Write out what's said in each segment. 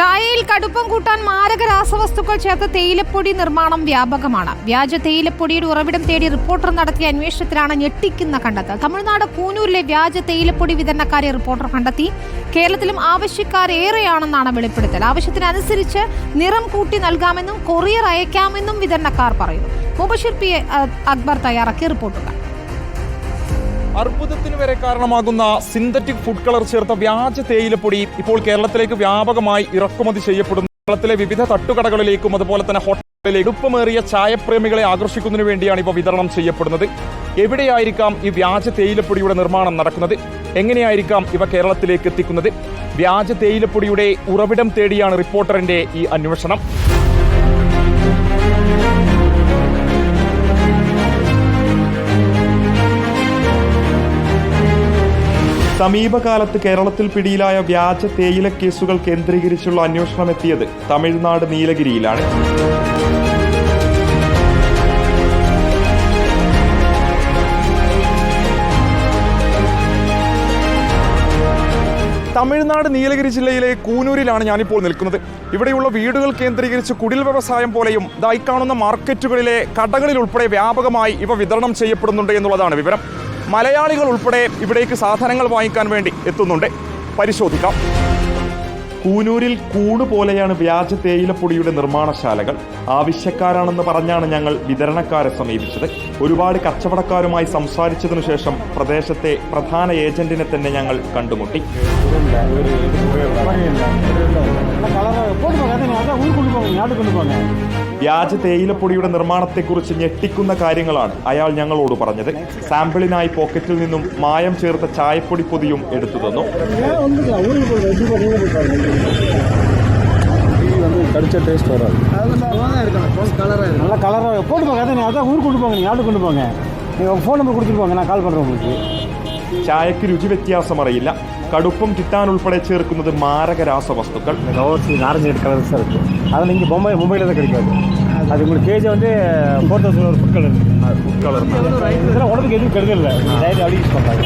ചായയിൽ കടുപ്പം കൂട്ടാൻ മാരക രാസവസ്തുക്കൾ ചേർത്ത തേയിലപ്പൊടി നിർമ്മാണം വ്യാപകമാണ്. വ്യാജ തേയിലപ്പൊടിയുടെ ഉറവിടം തേടി റിപ്പോർട്ടർ നടത്തിയ അന്വേഷണത്തിലാണ് ഞെട്ടിക്കുന്ന കണ്ടെത്തൽ. തമിഴ്നാട് കൂനൂരിലെ വ്യാജ തേയിലപ്പൊടി വിതരണക്കാരെ റിപ്പോർട്ടർ കണ്ടെത്തി. കേരളത്തിലും ആവശ്യക്കാരേറെയാണെന്നാണ് വെളിപ്പെടുത്തൽ. ആവശ്യത്തിനനുസരിച്ച് നിറം കൂട്ടി നൽകാമെന്നും കൊറിയർ അയക്കാമെന്നും വിതരണക്കാർ പറയുന്നു. മുബഷിർ പി. അക്ബർ തയ്യാറാക്കിയ റിപ്പോർട്ടുകൾ. അർബുദത്തിന് വരെ കാരണമാകുന്ന സിന്തറ്റിക് ഫുഡ് കളർ ചേർത്ത വ്യാജ തേയിലപ്പൊടി ഇപ്പോൾ കേരളത്തിലേക്ക് വ്യാപകമായി ഇറക്കുമതി ചെയ്യപ്പെടുന്നു. കേരളത്തിലെ വിവിധ തട്ടുകടകളിലേക്കും അതുപോലെ തന്നെ ഹോട്ടലിലേക്ക് എടുപ്പമേറിയ ചായപ്രേമികളെ ആകർഷിക്കുന്നതിന് വേണ്ടിയാണ് ഇപ്പോൾ വിതരണം ചെയ്യപ്പെടുന്നത്. എവിടെയായിരിക്കാം ഈ വ്യാജ തേയിലപ്പൊടിയുടെ നിർമ്മാണം നടക്കുന്നത്? എങ്ങനെയായിരിക്കാം ഇവ കേരളത്തിലേക്ക് എത്തിക്കുന്നത്? വ്യാജ തേയിലപ്പൊടിയുടെ ഉറവിടം തേടിയാണ് റിപ്പോർട്ടറിന്റെ ഈ അന്വേഷണം. സമീപകാലത്ത് കേരളത്തിൽ പിടിയിലായ വ്യാജ തേയില കേസുകൾ കേന്ദ്രീകരിച്ചുള്ള അന്വേഷണം എത്തിയത് തമിഴ്നാട് നീലഗിരിയിലാണ്. തമിഴ്നാട് നീലഗിരി ജില്ലയിലെ കൂനൂരിലാണ് ഞാനിപ്പോൾ നിൽക്കുന്നത്. ഇവിടെയുള്ള വീടുകൾ കേന്ദ്രീകരിച്ച് കുടിൽ വ്യവസായം പോലെയും ഇതായി കാണുന്ന മാർക്കറ്റുകളിലെ കടകളിൽ ഉൾപ്പെടെ വ്യാപകമായി ഇവ വിതരണം ചെയ്യപ്പെടുന്നുണ്ട് എന്നുള്ളതാണ് വിവരം. മലയാളികൾ ഉൾപ്പെടെ ഇവിടേക്ക് സാധനങ്ങൾ വാങ്ങിക്കാൻ വേണ്ടി എത്തുന്നുണ്ട്. പരിശോധിക്കാം. കൂനൂരിൽ കൂണ് പോലെയാണ് വ്യാജ തേയിലപ്പൊടിയുടെ നിർമ്മാണശാലകൾ. ആവശ്യക്കാരാണെന്ന് പറഞ്ഞാണ് ഞങ്ങൾ വിതരണക്കാരെ സമീപിച്ചത്. ഒരുപാട് കച്ചവടക്കാരുമായി സംസാരിച്ചതിനു ശേഷം പ്രദേശത്തെ പ്രധാന ഏജന്റിനെ തന്നെ ഞങ്ങൾ കണ്ടുമുട്ടി. വ്യാജ തേയിലപ്പൊടിയുടെ നിർമ്മാണത്തെക്കുറിച്ച് ഞെട്ടിക്കുന്ന കാര്യങ്ങളാണ് അയാൾ ഞങ്ങളോട് പറഞ്ഞത്. സാമ്പിളിനായി പോക്കറ്റിൽ നിന്നും മായം ചേർത്ത ചായപ്പൊടി പൊതിയും എടുത്തു തന്നു. கடிச்ச டேஸ்ட் வராது நல்லா கலராக போட்டு போங்க அதான் அதான் ஊருக்கு கொண்டு போங்க நீங்கள் ஆர்டர் கொண்டு போங்க நீங்கள் ஃபோன் நம்பர் கொடுத்துட்டு போங்க நான் கால் பண்ணுறேன் உங்களுக்கு ചായക്ക് രുചി വ്യത്യാസം അറിയില്ല കടുപ്പം കിട്ടാനുൾപ്പെടെ ചേർക്കുന്നത് മാരക രാസവസ്തുക്കൾ இந்த கவர்ச்சி நாரஞ்சு ரெட் கலர்ஸ் தான் இருக்குது அதில் நீங்கள் பொம்மை மும்பையில் தான் கிடைக்காது அது உங்களுக்கு கேஜி வந்து ஃபோர் தௌசண்ட் ஒரு ஃபுட் கலர் ഫുഡ് കളർ இதெல்லாம் உடம்புக்கு எதுவும் கெடுதல் இல்லை டயட் அப்படி யூஸ் பண்ணுறாங்க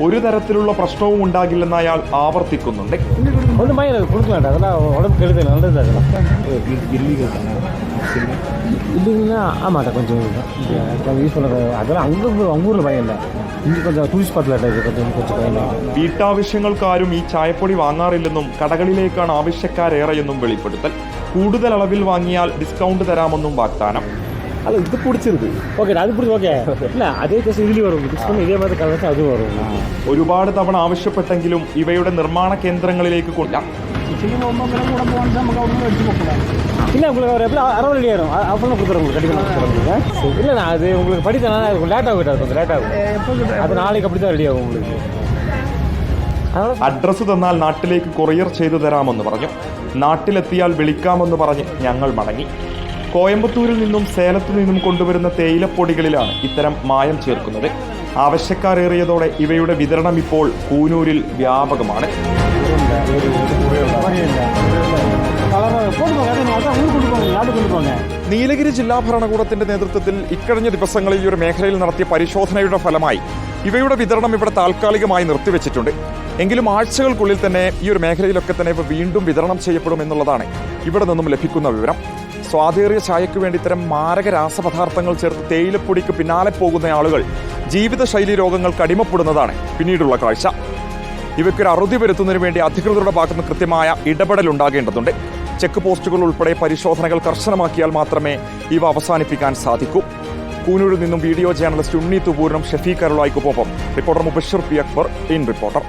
ഒരു തരത്തിലുള്ള പ്രശ്നവും ഉണ്ടാകില്ലെന്ന് അയാൾ ആവർത്തിക്കുന്നുണ്ട് ஒன்றும் பயம் இல்லை கொடுக்கலாம்டா அதெல்லாம் உடம்புக்கு கெடுதல் நல்லது அதெல்லாம் இல்லைங்கன்னா ஆமாட்டா கொஞ்சம் கொஞ்சம் யூஸ் பண்ணுறது அதெல்லாம் அங்கே அவங்க ஊரில் பயம் இல்லை இங்கே கொஞ்சம் டூரிஸ்ட் ஸ்பாட்டில் இது கொஞ்சம் கொஞ்சம் பயம் இல்லை വീട്ടാവശ്യങ്ങൾക്കാരും ഈ ചായപ്പൊടി വാങ്ങാറില്ലെന്നും കടകളിലേക്കാണ് ആവശ്യക്കാരേറെയെന്നും വെളിപ്പെടുത്തൽ കൂടുതൽ അളവിൽ വാങ്ങിയാൽ ഡിസ്കൗണ്ട് തരാമെന്നും വാഗ്ദാനം அல்ல இது பிடிச்சிருக்கு ஓகேடா அது பிடிச்சி ஓகே இல்லை அதே டேஸ்ட் இதுலேயும் வரும் மிக்ஸ் பண்ணி இதே மாதிரி கலர்ஸ் அதுவும் வரும் ഒരുപാട് തവണ ആവശ്യപ്പെട്ടെങ്കിലും ഇവയുടെ നിർമ്മാണ കേന്ദ്രങ്ങളിലേക്ക് കൊണ്ട இல்லை உங்களுக்கு ஒரு எப்படி அரை ரெடி ஆயிரும் அப்பெல்லாம் கொடுத்துறேன் உங்களுக்கு கண்டிப்பாக கொடுத்துறேன் இல்லை நான் அது உங்களுக்கு படித்தேன் அது லேட் ஆகும் அது கொஞ்சம் லேட் ஆகும் அது நாளைக்கு அப்படி தான் ரெடி ஆகும் உங்களுக்கு அதனால അഡ്രസ്സ് തന്നാൽ നാട്ടിലേക്ക് കൊറിയർ ചെയ്തു തരാമെന്ന് പറഞ്ഞു നാട്ടിലെത്തിയാൽ വിളിക്കാമെന്ന് പറഞ്ഞ് ഞങ്ങൾ മടങ്ങി കോയമ്പത്തൂരിൽ നിന്നും സേലത്തു നിന്നും കൊണ്ടുവരുന്ന തേയിലപ്പൊടികളിലാണ് ഇത്തരം മായം ചേർക്കുന്നത്. ആവശ്യക്കാരേറിയതോടെ ഇവയുടെ വിതരണം ഇപ്പോൾ കൂനൂരിൽ വ്യാപകമാണ്. നീലഗിരി ജില്ലാ ഭരണകൂടത്തിന്റെ നേതൃത്വത്തിൽ ഇക്കഴിഞ്ഞ ദിവസങ്ങളിൽ ഈ ഒരു മേഖലയിൽ നടത്തിയ പരിശോധനയുടെ ഫലമായി ഇവയുടെ വിതരണം ഇവിടെ താൽക്കാലികമായി നിർത്തിവെച്ചിട്ടുണ്ട്. എങ്കിലും ആഴ്ചകൾക്കുള്ളിൽ തന്നെ ഈ ഒരു മേഖലയിലൊക്കെ തന്നെ ഇവ വീണ്ടും വിതരണം ചെയ്യപ്പെടും എന്നുള്ളതാണ് ഇവിടെ നിന്നും ലഭിക്കുന്ന വിവരം. സ്വാതേറിയ ചായക്ക് വേണ്ടി ഇത്തരം മാരക രാസപദാർത്ഥങ്ങൾ ചേർത്ത് തേയിലപ്പൊടിക്ക് പിന്നാലെ പോകുന്ന ആളുകൾ ജീവിതശൈലി രോഗങ്ങൾക്ക് അടിമപ്പെടുന്നതാണ് പിന്നീടുള്ള കാഴ്ച. ഇവയ്ക്കൊരു അറുതി വരുത്തുന്നതിന് വേണ്ടി അധികൃതരുടെ ഭാഗത്തുനിന്ന് കൃത്യമായ ഇടപെടൽ ഉണ്ടാകേണ്ടതുണ്ട് ചെക്ക് പോസ്റ്റുകൾ ഉൾപ്പെടെ പരിശോധനകൾ കർശനമാക്കിയാൽ മാത്രമേ ഇവ അവസാനിപ്പിക്കാൻ സാധിക്കൂ. കൂനൂരിൽ നിന്നും വീഡിയോ ജേർണലിസ്റ്റ് ഉണ്ണി തുപൂരിനും Shafeeq കരുളായിക്കൊപ്പം reporter Mubashir P Akbar in reporter.